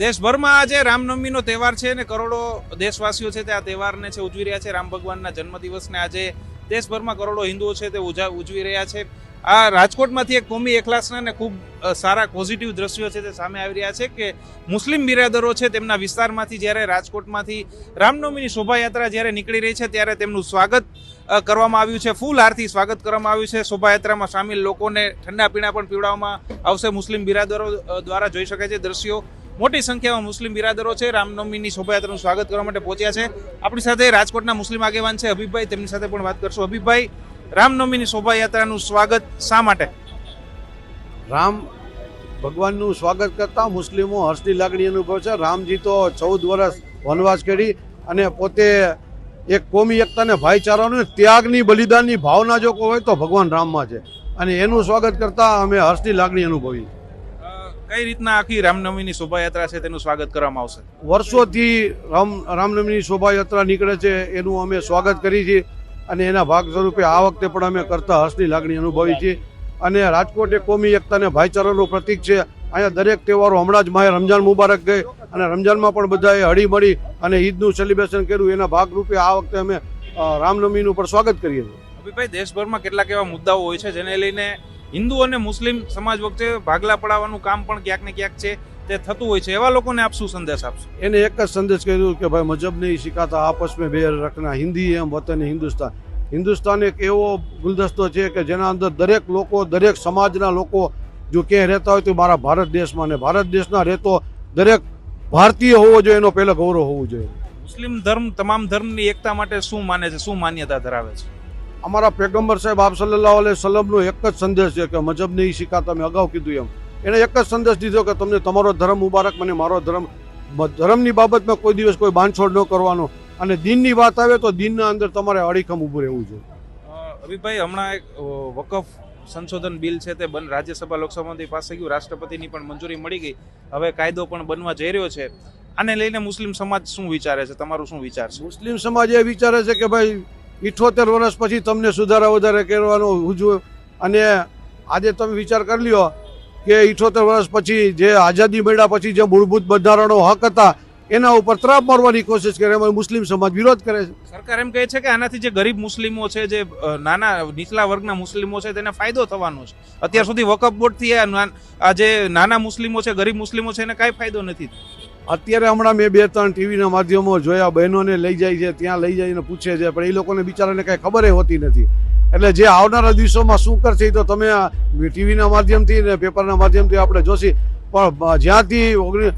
દેશભરમાં આજે રામનવમીનો તહેવાર છે અને કરોડો દેશવાસીઓ છે તે આ તહેવારને છે ઉજવી રહ્યા છે. રામ ભગવાનના જન્મદિવસને આજે દેશભરમાં કરોડો હિન્દુઓ છે તે ઉજા, ઉજવી રહ્યા છે. આ રાજકોટમાંથી એક કોમી એકલાસના ને ખૂબ સારા પોઝિટિવ દ્રશ્યો છે તે સામે આવી રહ્યા છે કે મુસ્લિમ બિરાદરો છે તેમના વિસ્તારમાંથી જ્યારે રાજકોટમાંથી રામનવમીની શોભાયાત્રા જ્યારે નીકળી રહી છે ત્યારે તેમનું સ્વાગત કરવામાં આવ્યું છે. ફૂલ હારથી સ્વાગત કરવામાં આવ્યું છે. શોભાયાત્રામાં સામેલ લોકોને ઠંડા પીણા પણ પીવડાવવામાં આવશે. મુસ્લિમ બિરાદરો દ્વારા જોઈ શકાય છે દ્રશ્યો. મોટી સંખ્યામાં મુસ્લિમ બિરાદરો છે. રામનવમીની શોભાયાત્રાનું સ્વાગત કરવા માટે પહોંચ્યા છે. આપણી સાથે રાજકોટના મુસ્લિમ આગેવાન છે અભિભાઈ. તેમની સાથે પણ વાત કરશું. અભિભાઈ રામનવમીની શોભાયાત્રાનું સ્વાગત શા માટે? રામ ભગવાનનું સ્વાગત કરતા મુસ્લિમો હર્ષની લાગણી અનુભવે છે. રામજી તો ચૌદ વર્ષ વનવાસ કરી અને પોતે એક કોમી એકતાને ભાઈચારાનું ત્યાગની, બલિદાનની ભાવના જો હોય તો ભગવાન રામમાં છે. અને એનું સ્વાગત કરતા અમે હર્ષની લાગણી અનુભવી કઈ રીતના આખી રામનવમીની શોભાયાત્રા છે તેનું સ્વાગત કરવામાં આવશે? વર્ષોથી રામ રામનવમીની શોભાયાત્રા નીકળે છે એનું અમે સ્વાગત કરીએ છીએ અને એના ભાગ સ્વરૂપે આ વખતે પણ અમે કરતા હર્ષની લાગણી અનુભવી છીએ. અને રાજકોટ એ કોમી એકતા અને ભાઈચારાનું પ્રતીક છે. અહીંયા દરેક તહેવારો હમણાં જ માહે રમજાન મુબારક ગઈ અને રમજાનમાં પણ બધાએ હળીમળી અને ઈદનું સેલિબ્રેશન કર્યું. એના ભાગરૂપે આ વખતે અમે રામનવમીનું પણ સ્વાગત કરીએ છીએ. ભાઈ દેશભરમાં કેટલાક એવા મુદ્દાઓ હોય છે જેને લઈને હિન્દુ અને મુસ્લિમ સમાજ વચ્ચે ભાગલા પડાવવાનું કામ પણ ક્યાંક ને ક્યાંક છે તે થતું હોય છે. એવા લોકોને આપ શું સંદેશ આપશો? એને એક જ સંદેશ કર્યું કે ભાઈ મજહબ નહીં શીખાતા આપસ મેં બે રખના હિન્દી એમ વતન હિન્દુસ્તાન. હિન્દુસ્તાન એક એવો ગુલદસ્તો છે કે જેના અંદર દરેક લોકો દરેક સમાજના લોકો જો ક્યાંય રહેતા હોય તો મારા ભારત દેશમાં ને ભારત દેશના રહેતો દરેક ભારતીય હોવો જોઈએ એનો પહેલો ગૌરવ હોવું જોઈએ. મુસ્લિમ ધર્મ તમામ ધર્મની એકતા માટે શું માને છે શું માન્યતા ધરાવે છે? અમારા પેગમ્બર સાહેબ આપ સલ્લાહ સલમનો એક જ સંદેશ છે કે મજબની નહીં શીખાતા મેં અગાઉ કીધું એમ. એણે એક જ સંદેશ દીધો કે તમને તમારો ધર્મ મુબારક મને મારો ધર્મ ધર્મની બાબતમાં કોઈ દિવસ કોઈ બાંધછોડ ન કરવાનો. અને દિનની વાત આવે તો દિનના અંદર તમારે અડીખમ ઊભું રહેવું જોઈએ. અભિભાઈ હમણાં એક વકફ સંશોધન બિલ છે તે બન રાજ્યસભા લોકસભામાંથી પાસે ગયું. રાષ્ટ્રપતિની પણ મંજૂરી મળી ગઈ. હવે કાયદો પણ બનવા જઈ રહ્યો છે. આને લઈને મુસ્લિમ સમાજ શું વિચારે છે? તમારું શું વિચાર છે? મુસ્લિમ સમાજ એ વિચારે છે કે ભાઈ ઇઠોતેર વર્ષ પછી તમને સુધારા વધારે કરવાનો ઉજવો અને આજે તમે વિચાર કરી લ્યો કે ઇઠોતેર વર્ષ પછી જે આઝાદી મળ્યા પછી જે મૂળભૂત બંધારણો હક હતા એના ઉપર ત્રાપ મારવાની કોશિશ કરે એમાં મુસ્લિમ સમાજ વિરોધ કરે છે. સરકાર એમ કહે છે કે આનાથી જે ગરીબ મુસ્લિમો છે જે નાના નીચલા વર્ગના મુસ્લિમો છે તેને ફાયદો થવાનો છે. અત્યાર સુધી વકફ બોર્ડથી આ જે નાના મુસ્લિમો છે ગરીબ મુસ્લિમો છે એને કાંઈ ફાયદો નથી અત્યારે હમણાં મેં બે ત્રણ ટીવીના માધ્યમો જોયા બહેનોને લઈ જાય છે ત્યાં લઈ જઈને પૂછે છે પણ એ લોકોને બિચારાને કાંઈ ખબર હોતી નથી. એટલે જે આવનારા દિવસોમાં શું કરશે એ તો તમે ટીવીના માધ્યમથી ને પેપરના માધ્યમથી આપણે જોશી. પણ જ્યાંથી ઓગણી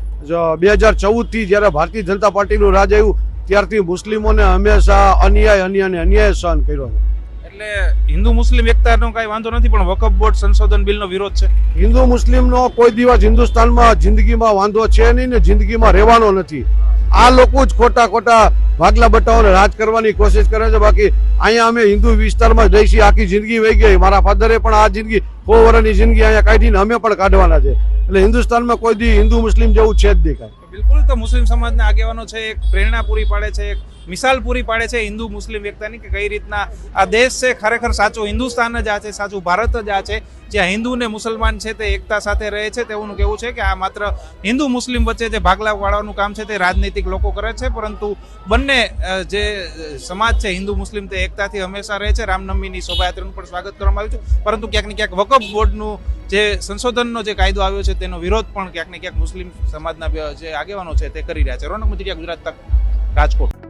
બે હજાર ચૌદથી જ્યારે ભારતીય જનતા પાર્ટીનું રાજ આવ્યું ત્યારથી મુસ્લિમોને હંમેશા અન્યાય અન્યાય અન્યાય સહન કર્યો છે. એટલે હિન્દુ મુસ્લિમ એકતાનો કાંઈ વાંધો નથી પણ વકફ બોર્ડ સંશોધન બિલનો વિરોધ છે? હિન્દુ મુસ્લિમનો કોઈ દિવસ હિન્દુસ્તાનમાં જિંદગીમાં વાંધો છે નહીં ને જિંદગીમાં રહેવાનો નથી. આ લોકો જ ખોટા ખોટા ભાગલા બટાઓને રાજ કરવાની કોશિશ કરે છે. બાકી અહીંયા અમે હિન્દુ વિસ્તારમાં જ રહી છીએ આખી જિંદગી વહી ગઈ. મારા ફાધરે પણ આ જિંદગી સો વર્ષની જિંદગી અહીંયા કાઢીને અમે પણ કાઢવાના છે. એટલે હિન્દુસ્તાનમાં કોઈ દી હિન્દુ મુસ્લિમ જેવું છે જ કાંઈ બિલકુલ, તો મુસ્લિમ સમાજના આગેવાનો છે, એક પ્રેરણા પૂરી પાડે છે, એક મિસાલ પૂરી પાડે છે હિન્દુ મુસ્લિમ એકતાની કે કઈ રીતના આ દેશ છે ખરેખર સાચું હિન્દુસ્તાન જ આ છે, સાચું ભારત જ આ છે. જ્યાં હિન્દુ ને મુસલમાન છે તે એકતા સાથે રહે છે તેવું કહેવું છે કે આ માત્ર હિન્દુ મુસ્લિમ વચ્ચે જે ભાગલા વાળવાનું કામ છે તે રાજનૈતિક લોકો કરે છે, પરંતુ બંને જે સમાજ છે હિન્દુ મુસ્લિમ તે એકતાથી હંમેશા રહે છે. રામનવમીની શોભાયાત્રાનું પણ સ્વાગત કરવામાં આવ્યું છે, પરંતુ ક્યાંક ને ક્યાંક વકફ બોર્ડનું જે સંશોધનનો જે કાયદો આવ્યો છે તેનો વિરોધ પણ ક્યાંક ને ક્યાંક મુસ્લિમ સમાજના જે આગેવાનો છે તે કરી રહ્યા છે. રોનક મજીરિયા ગુજરાત તક રાજકોટ.